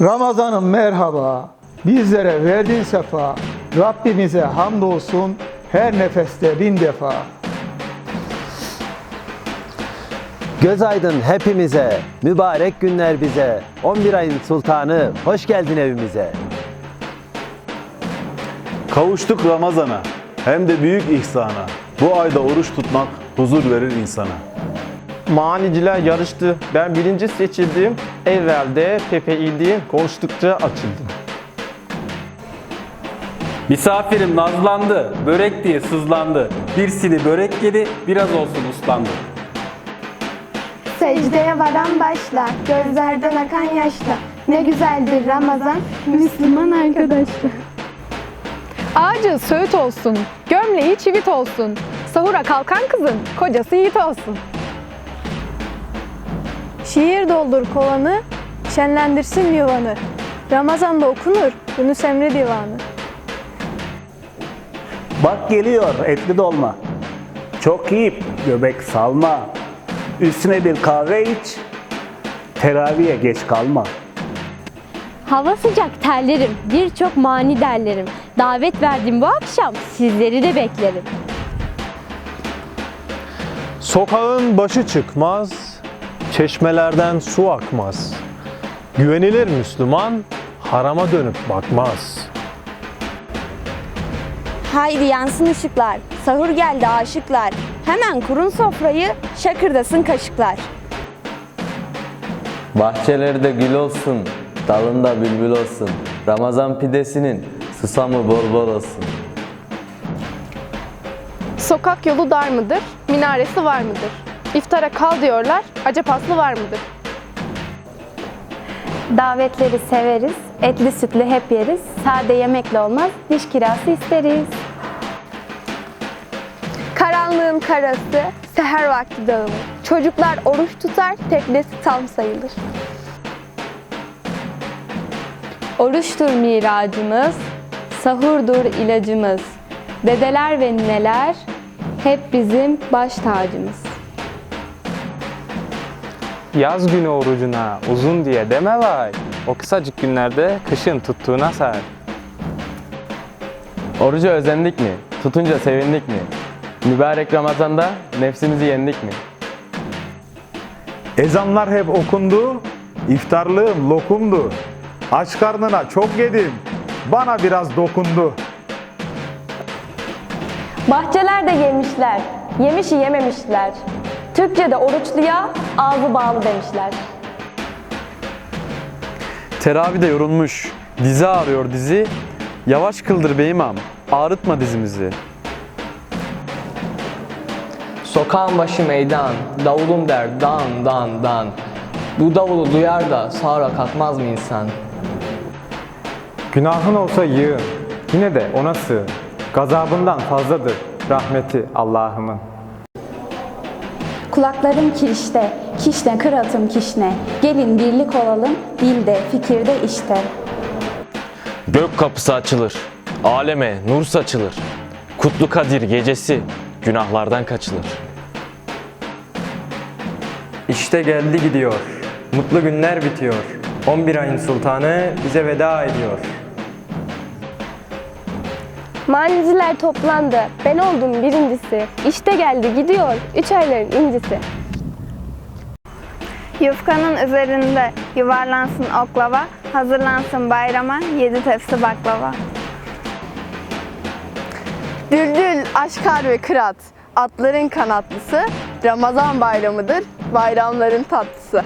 Ramazan'ım merhaba, bizlere verdin sefa, Rabbimize hamdolsun her nefeste bin defa. Göz aydın hepimize, mübarek günler bize. 11 ayın sultanı, hoş geldin evimize. Kavuştuk Ramazan'a hem de büyük ihsana. Bu ayda oruç tutmak huzur verir insana. Maniciler yarıştı. Ben birinci seçildim. Evvelde Pepe idi. Konuştukça açıldım. Misafirim nazlandı, börek diye sızlandı. Bir sini börek yedi, biraz olsun uslandı. Secdeye varan başla, gözlerden akan yaşla. Ne güzeldir Ramazan, Müslüman arkadaşlar. Ağacı söğüt olsun, gömleği çivit olsun. Sahura kalkan kızın kocası yiğit olsun. Şiir doldur kovanı, şenlendirsin yuvanı. Ramazan'da okunur Yunus Emre divanı. Bak geliyor etli dolma. Çok yiyip göbek salma. Üstüne bir kahve iç. Teraviye geç kalma. Hava sıcak terlerim, birçok mani derlerim. Davet verdim bu akşam, sizleri de beklerim. Sokağın başı çıkmaz, çeşmelerden su akmaz. Güvenilir Müslüman harama dönüp bakmaz. Haydi yansın ışıklar, sahur geldi aşıklar. Hemen kurun sofrayı, şakırdasın kaşıklar. Bahçelerde gül olsun, dalında bülbül olsun. Ramazan pidesinin susamı bol bol olsun. Sokak yolu dar mıdır, minaresi var mıdır? İftara kal diyorlar, acep aslı var mıdır? Davetleri severiz, etli sütlü hep yeriz. Sade yemekle olmaz, diş kirası isteriz. Karanlığın karası, seher vakti dağılır. Çocuklar oruç tutar, teknesi tam sayılır. Oruçtur miracımız, sahurdur ilacımız. Dedeler ve nineler hep bizim baş tacımız. Yaz günü orucuna uzun diye deme vay. O kısacık günlerde kışın tuttuğuna say. Oruca özendik mi? Tutunca sevindik mi? Mübarek Ramazan'da nefsimizi yendik mi? Ezanlar hep okundu, iftarlığım lokumdu. Aç karnına çok yedim, bana biraz dokundu. Bahçelerde yemişler, yemişi yememişler. Türkçe'de oruçluya ağzı bağlı demişler. Teravide yorulmuş, dizi ağrıyor dizi. Yavaş kıldır be imam, ağrıtma dizimizi. Sokağın başı meydan, davulum der dan dan dan. Bu davulu duyar da sahura kalkmaz mı insan? Günahın olsa yığın, yine de ona sığın. Gazabından fazladır rahmeti Allah'ımın. Kulaklarım kirişte, kişne kıratım kişne. Gelin birlik olalım, dilde, fikirde işte. Gök kapısı açılır, aleme nur saçılır. Kutlu Kadir gecesi günahlardan kaçılır. İşte geldi gidiyor, mutlu günler bitiyor. 11 ayın sultanı bize veda ediyor. Maniciler toplandı, ben oldum birincisi. İşte geldi gidiyor, üç ayların incisi. Yufkanın üzerinde yuvarlansın oklava, hazırlansın bayrama yedi tepsi baklava. Düldül, aşkar ve kırat, atların kanatlısı, Ramazan bayramıdır, bayramların tatlısı.